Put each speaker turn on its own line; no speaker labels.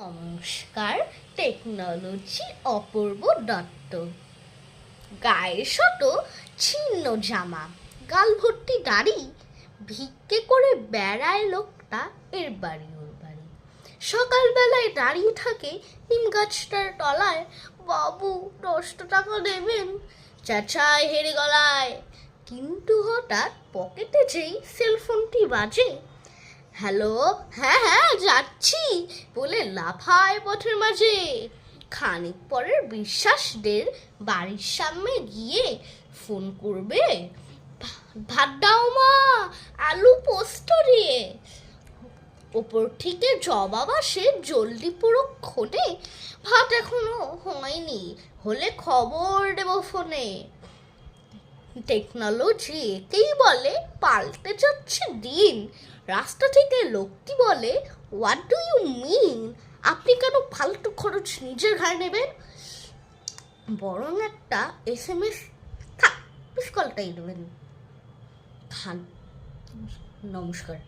নমস্কার টেকনোলজি অপূর্ব দত্ত। গায়ে শত ছিন্ন জামা গাল ভর্তি দাড়ি, ভিক্ষে করে বেড়ায় লোকটা এর বাড়ি ওর বাড়ি। সকালবেলায় দাঁড়িয়ে থাকে নিম গাছটার তলায়। বাবু, দশটা টাকা দেবেন? চাচাই, হেরে গলায়। কিন্তু হঠাৎ পকেটে যেই সেলফোনটি বাজে হ্যালো? হ্যাঁ হ্যাঁ যাচ্ছি। বলে লাফায় পথের মাঝে। খানিক পরের বিশ্বাসদের বাড়ির সামনে গিয়ে ফোন করবে ভাত দাও মা, আলু পোস্ত দিয়ে। ওপর থেকে জবাব আসে জলদি পুরো খোটে, ভাত এখনও হয়নি, হলে খবর দেবো ফোনে। টেকনোলজি একেই বলে পাল্টে যাচ্ছে দিন। রাস্তা থেকে লোকটি বলে হোয়াট ডু ইউ মিন আপনি কেন ফালতু খরচ নিজের ঘাড়ে নেবেন? বরং একটা এস এম এস থাক মিস কলটাই দেবেন খান নমস্কার।